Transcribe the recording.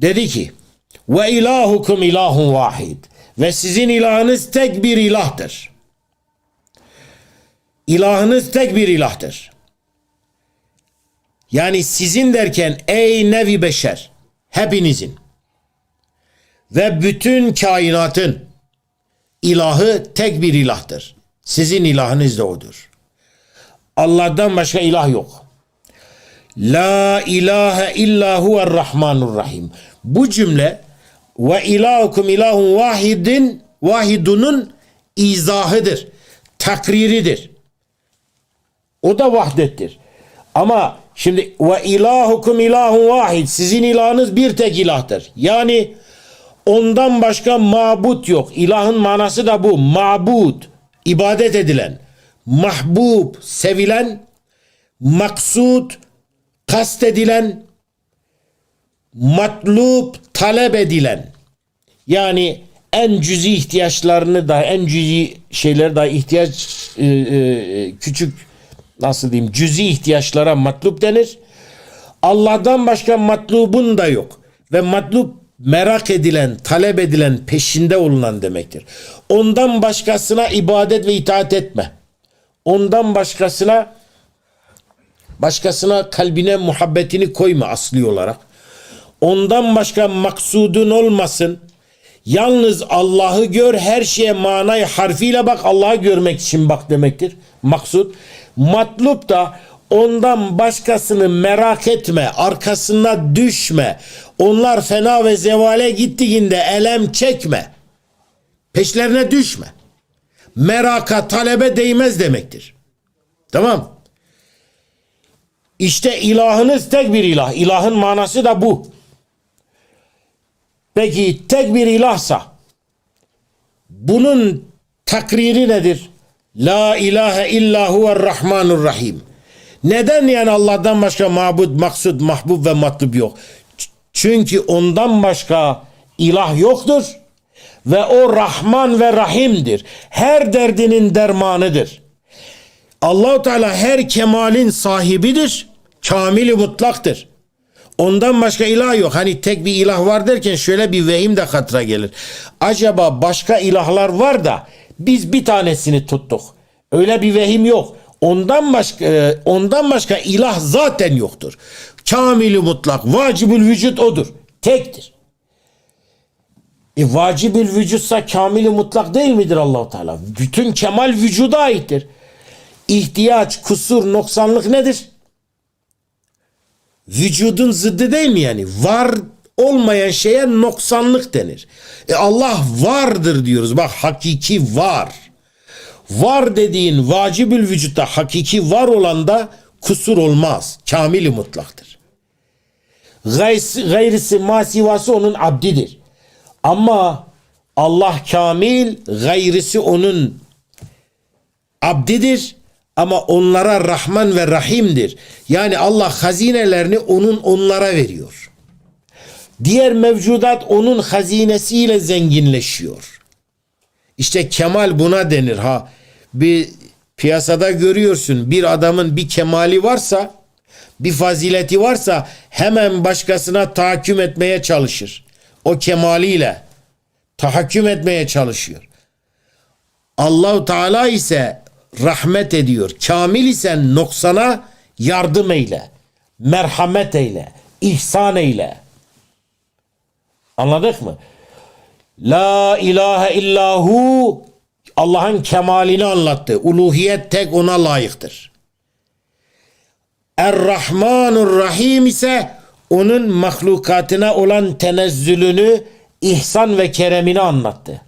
Dedi ki ve ilahukum ilahun vahid ve sizin ilahınız tek bir ilahtır. İlahınız tek bir ilahtır. Yani sizin derken ey nevi beşer hepinizin ve bütün kainatın ilahı tek bir ilahtır. Sizin ilahınız da odur. Allah'tan başka ilah yok. La ilahe illa huver rahmanur rahim. Bu cümle ve ilahukum ilahun vahidin vahidunun izahıdır. Takriridir. O da vahdettir. Ama şimdi ve ilahukum ilahun vahid. Sizin ilahınız bir tek ilahtır. Yani ondan başka mabut yok. İlahın manası da bu. Mabut, ibadet edilen, mahbub, sevilen, maksud, kastedilen, matlub, talep edilen. Yani en cüzi ihtiyaçlarını da en cüzi şeyler da ihtiyaç e, e, küçük nasıl diyeyim cüzi ihtiyaçlara matlub denir. Allah'tan başka matlubun da yok. Ve matlub merak edilen, talep edilen, peşinde olunan demektir. Ondan başkasına ibadet ve itaat etme. Ondan başkasına başkasına kalbine muhabbetini koyma asli olarak. Ondan başka maksudun olmasın. Yalnız Allah'ı gör her şeye manayı harfiyle bak Allah'ı görmek için bak demektir. Maksud. Matlup da ondan başkasını merak etme, arkasına düşme. Onlar fena ve zevale gittiğinde elem çekme. Peşlerine düşme. Meraka, talebe değmez demektir. Tamam. İşte ilahınız tek bir ilah. İlahın manası da bu. Peki tek bir ilahsa bunun takriri nedir? La ilahe illa huver rahmanur rahim. Neden yani Allah'tan başka mabud, maksud, mahbub ve matlub yok? Çünkü ondan başka ilah yoktur ve o Rahman ve Rahim'dir. Her derdinin dermanıdır. Allahu Teala her kemalin sahibidir. Kamili mutlaktır. Ondan başka ilah yok. Hani tek bir ilah var derken şöyle bir vehim de hatıra gelir. Acaba başka ilahlar var da biz bir tanesini tuttuk. Öyle bir vehim yok. Ondan başka e, ondan başka ilah zaten yoktur. Kamili mutlak, vacibül vücut odur. Tektir. E, vacibül vücutsa kamili mutlak değil midir Allahu Teala? Bütün kemal vücuda aittir. İhtiyaç, kusur, noksanlık nedir? Vücudun zıddı değil mi yani? Var olmayan şeye noksanlık denir. E Allah vardır diyoruz. Bak hakiki var. Var dediğin vacibül vücutta hakiki var olanda kusur olmaz. Kamili mutlaktır. Gayrisi, gayrisi masivası onun abdidir. Ama Allah kamil, gayrisi onun abdidir ama onlara Rahman ve Rahim'dir. Yani Allah hazinelerini onun onlara veriyor. Diğer mevcudat onun hazinesiyle zenginleşiyor. İşte kemal buna denir ha. Bir piyasada görüyorsun bir adamın bir kemali varsa bir fazileti varsa hemen başkasına tahakküm etmeye çalışır. O kemaliyle tahakküm etmeye çalışıyor. Allahu Teala ise rahmet ediyor. Kamil ise noksana yardım eyle. Merhamet eyle. ihsan eyle. Anladık mı? La ilahe illahu Allah'ın kemalini anlattı. Uluhiyet tek ona layıktır. Er-Rahmanur Rahim ise onun mahlukatına olan tenezzülünü, ihsan ve keremini anlattı.